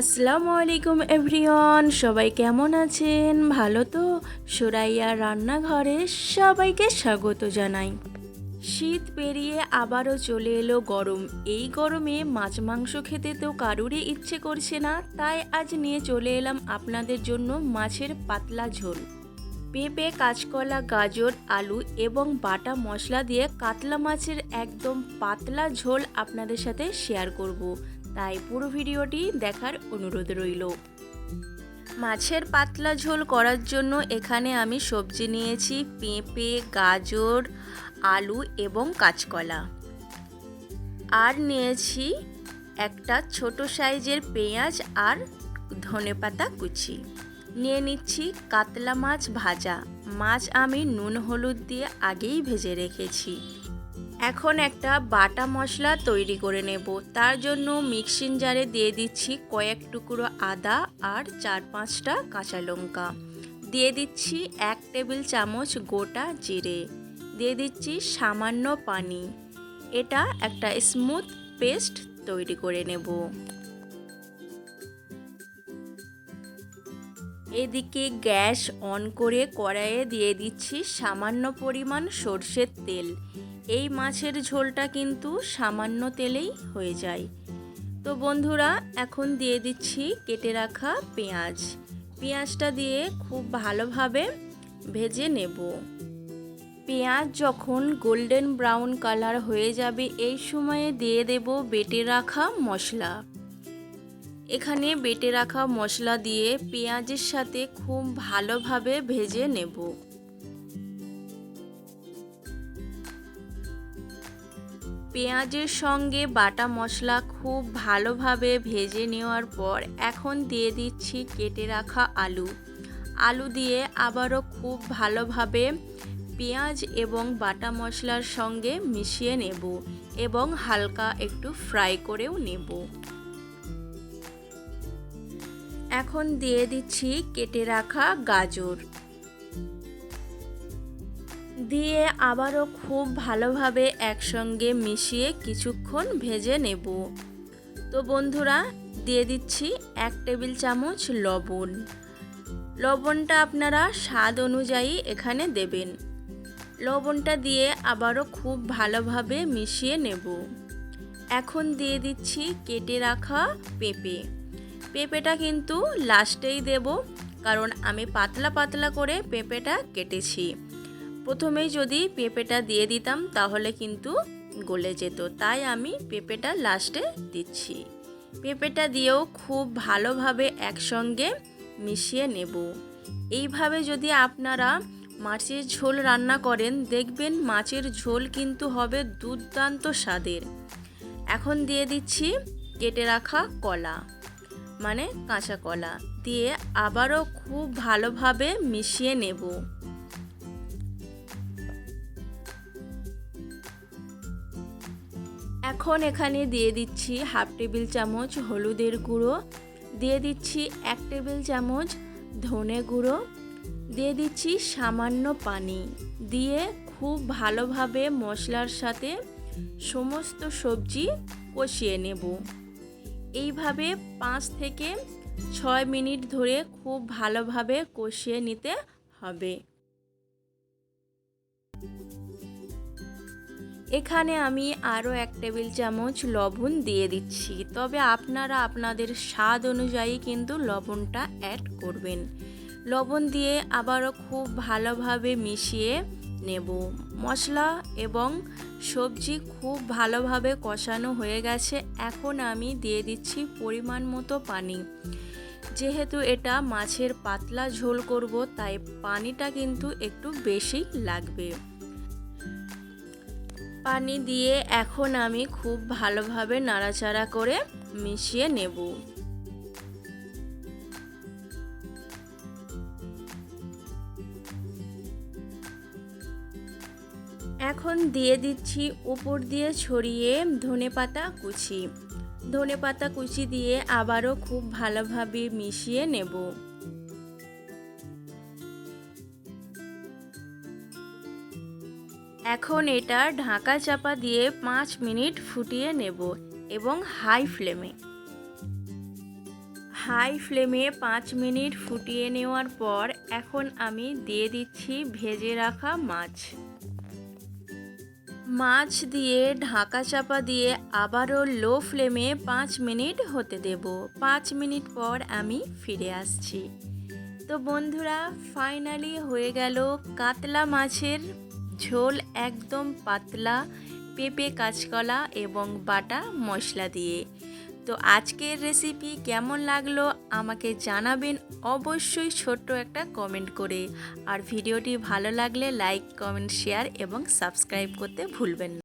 আসসালামু আলাইকুম এভরিওয়ান, সবাই কেমন আছেন? ভালো তো? সুরাইয়া রান্নাঘরে সবাইকে স্বাগত জানাই। শীত পেরিয়ে আবারও চলে এলো গরম। এই গরমে মাছ মাংস খেতে তো কারুরই ইচ্ছে করছে না, তাই আজ নিয়ে চলে এলাম আপনাদের জন্য মাছের পাতলা ঝোল। পেঁপে, কাঁচকলা, গাজর, আলু এবং বাটা মশলা দিয়ে কাতলা মাছের একদম পাতলা ঝোল আপনাদের সাথে শেয়ার করব। তাই পুরো ভিডিওটি দেখার অনুরোধ রইল। মাছের পাতলা ঝোল করার জন্য এখানে আমি সবজি নিয়েছি, পেঁপে, গাজর, আলু এবং কাঁচকলা। আর নিয়েছি একটা ছোট সাইজের পেঁয়াজ আর ধনেপাতা কুচি। নিয়ে নিচ্ছি কাতলা মাছ ভাজা। মাছ আমি নুন, হলুদ দিয়ে আগেই ভেজে রেখেছি। এখন একটা বাটা মশলা তৈরি করে নেব। তার জন্য মিক্সিং জারে দিয়ে দিচ্ছি কয়েক টুকরো আদা আর চার পাঁচটা কাঁচা লঙ্কা। দিয়ে দিচ্ছি এক টেবিল চামচ গোটা জিরে। দিয়ে দিচ্ছি সামান্য পানি। এটা একটা স্মুথ পেস্ট তৈরি করে নেব। এদিকে গ্যাস অন করে কড়াইয়ে দিয়ে দিচ্ছি সামান্য পরিমাণ সর্ষের তেল। এই মাছের ঝোলটা কিন্তু সামান্য তেলেই হয়ে যায়। তো বন্ধুরা, এখন দিয়ে দিচ্ছি কেটে রাখা পেঁয়াজ। পেঁয়াজটা দিয়ে খুব ভালোভাবে ভেজে নেব। পেঁয়াজ যখন গোল্ডেন ব্রাউন কালার হয়ে যাবে, এই সময়ে দিয়ে দেব বেটে রাখা মশলা। এখানে বেটে রাখা মশলা দিয়ে পেঁয়াজের সাথে খুব ভালোভাবে ভেজে নেব। পেঁয়াজের সঙ্গে বাটা মশলা খুব ভালোভাবে ভেজে নেওয়ার পর এখন দিয়ে দিচ্ছি কেটে রাখা আলু। আলু দিয়ে আবারও খুব ভালোভাবে পেঁয়াজ এবং বাটা মশলার সঙ্গে মিশিয়ে নেব এবং হালকা একটু ফ্রাই করেও নেব। এখন দিয়ে দিচ্ছি কেটে রাখা গাজর। দিয়ে আবারও খুব ভালোভাবে একসঙ্গে মিশিয়ে কিছুক্ষণ ভেজে নেব। তো বন্ধুরা, দিয়ে দিচ্ছি এক টেবিল চামচ লবণ। লবণটা আপনারা স্বাদ অনুযায়ী এখানে দেবেন। লবণটা দিয়ে আবারও খুব ভালোভাবে মিশিয়ে নেব। এখন দিয়ে দিচ্ছি কেটে রাখা পেঁপে। পেঁপেটা কিন্তু লাস্টেই দেব, কারণ আমি পাতলা পাতলা করে পেঁপেটা কেটেছি। প্রথমেই যদি পেঁপেটা দিয়ে দিতাম, তাহলে কিন্তু গলে যেত। তাই আমি পেঁপেটা লাস্টে দিচ্ছি। পেঁপেটা দিয়েও খুব ভালোভাবে একসঙ্গে মিশিয়ে নেব। এইভাবে যদি আপনারা মাছের ঝোল রান্না করেন, দেখবেন মাছের ঝোল কিন্তু হবে দুর্দান্ত স্বাদের। এখন দিয়ে দিচ্ছি কেটে রাখা কলা মানে কাঁচা কলা। দিয়ে আবারও খুব ভালোভাবে মিশিয়ে নেব। এখন এখানে দিয়ে দিচ্ছি হাফ টেবিল চামচ হলুদের গুঁড়ো, দিয়ে দিচ্ছি এক টেবিল চামচ ধনে গুঁড়ো, দিয়ে দিচ্ছি সামান্য পানি। দিয়ে খুব ভালোভাবে মশলার সাথে সমস্ত সবজি কষিয়ে নেব। এইভাবে পাঁচ থেকে ছয় মিনিট ধরে খুব ভালোভাবে কষিয়ে নিতে হবে। এখানে আমি আরও এক টেবিল চামচ লবণ দিয়ে দিচ্ছি। তবে আপনারা আপনাদের স্বাদ অনুযায়ী কিন্তু লবণটা অ্যাড করবেন। লবণ দিয়ে আবারও খুব ভালোভাবে মিশিয়ে নেব। মশলা এবং সবজি খুব ভালোভাবে কষানো হয়ে গেছে। এখন আমি দিয়ে দিচ্ছি পরিমাণ মতো পানি। যেহেতু এটা মাছের পাতলা ঝোল করব, তাই পানিটা কিন্তু একটু বেশি লাগবে। পানি দিয়ে এখন আমি খুব ভালোভাবে নাড়াচাড়া করে মিশিয়ে নেব। এখন দিয়ে দিচ্ছি উপর দিয়ে ছড়িয়ে ধনে পাতা কুচি। ধনে পাতা কুচি দিয়ে আবারও খুব ভালোভাবে মিশিয়ে নেব। এখন এটা ঢাকা চাপা দিয়ে পাঁচ মিনিট ফুটিয়ে নেব এবং হাই ফ্লেমে। হাই ফ্লেমে পাঁচ মিনিট ফুটিয়ে নেওয়ার পর এখন আমি দিয়ে দিচ্ছি ভেজে রাখা মাছ। মাছ দিয়ে ঢাকা চাপা দিয়ে আবারও লো ফ্লেমে পাঁচ মিনিট হতে দেব। পাঁচ মিনিট পর আমি ফিরে আসছি। তো বন্ধুরা, ফাইনালি হয়ে গেল কাতলা মাছের ঝোল একদম পাতলা, পেঁপে কাঁচকলা এবং বাটা মশলা দিয়ে। তো আজকের রেসিপি কেমন লাগল আমাকে জানাবেন অবশ্যই ছোট্ট একটা কমেন্ট করে। আর ভিডিওটি ভালো লাগলে লাইক কমেন্ট শেয়ার এবং সাবস্ক্রাইব করতে ভুলবেন না।